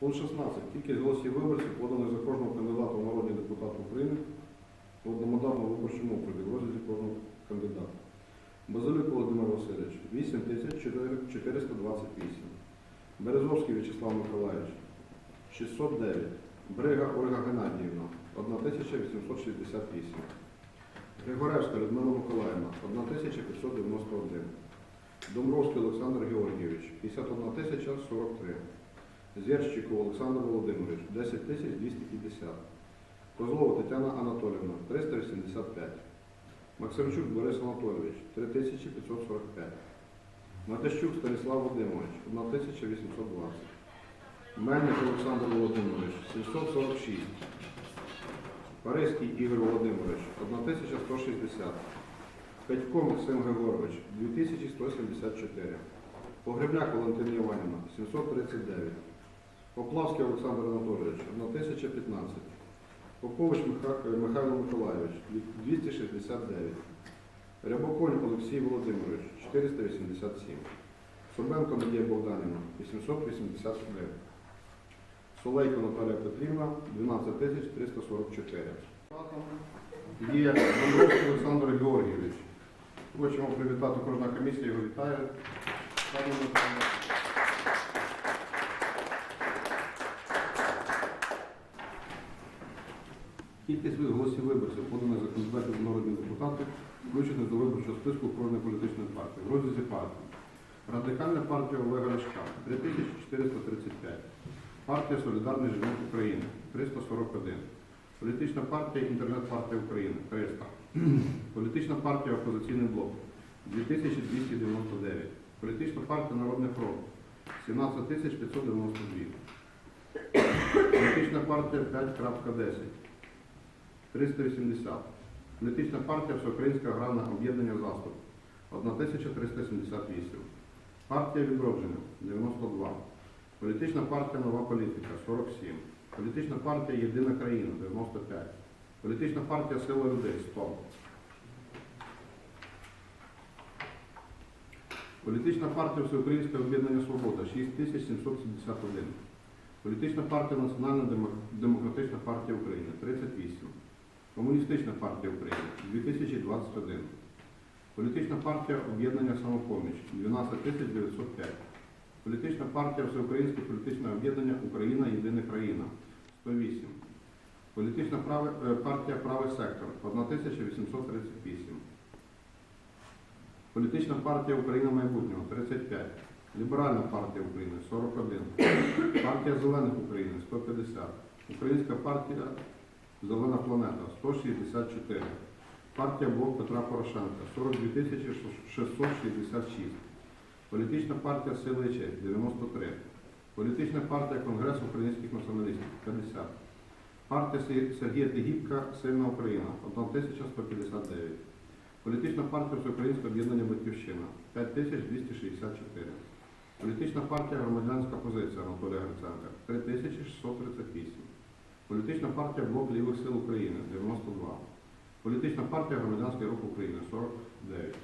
Пункт 16. Кількість голосів виборців, поданих за кожного кандидата у народні депутати України в одномандатному виборчому окрузі в розгляді кожного кандидата. Базилюк Володимир Васильович 8428. Березовський В'ячеслав Миколаївич 609. Брига Ольга Геннадіївна 1868. Григоревська Людмила Миколаївна 1591. Домровський Олександр Георгійович 51 043. Зверщику Олександр Володимирович 10 250. Козлова Тетяна Анатолівна 385. Максимчук Борис Анатолійович 3545. Матищук Станіслав Вадимович 1820. Мельник Олександр Володимирович 746. Паризький Ігор Володимирович 1160. Петько Максим Григорович 2174. Погребняк Валентина Іванівна 739. Поплавський Олександр Анатолійович 1015. Попович Михайло Миколайович 269. Рябоконь Олексій Володимирович 487. Собенко Надія Богданівна 881. Солейко Наталія Петрівна 12 344. Є Домбровський Олександр Георгійович. Хочемо привітати кожна комісія, його вітає. Пане Михайло. Кількість голосів виборців, поданих за кандидатів в народні депутати, включених до виборчого списку кожної політичної партії. В розрізі партії. Радикальна партія Олега Ляшка 3435. Партія Солідарний Жінок України 341. Політична партія Інтернет-партія України 300. Політична партія Опозиційний блок 2299. Політична партія Народний фронт 17592. Політична партія 5.10 380. Політична партія Всеукраїнське аграрне об'єднання заступ 1378. Партія відродження 92. Політична партія Нова політика 47. Політична партія Єдина країна 95. Політична партія Сила людей 100. Політична партія Всеукраїнське об'єднання Свобода 6771. Політична партія Національна демократична партія України 38. Комуністична партія України 2021. Політична партія Об'єднання Самопоміч 12 905. Політична партія Всеукраїнське політичне об'єднання Україна Єдина країна 108. Політична е, партія Правий сектор 1838. Політична партія Україна майбутнього 35. Ліберальна партія України 41. Партія Зелених України 150. Українська партія Зелена планета 164. Партія Блок Петра Порошенка 42 666. Політична партія Сила і честь 93. Політична партія Конгрес українських націоналістів 50. Партія Сергія Тигіпка Сильна Україна 1159. Політична партія Всеукраїнське об'єднання Батьківщина 5264. Політична партія Громадянська позиція Анатолія Гриценка 3638. Політична партія Блок лівих сил України 92. Політична партія Громадянський рух України 49.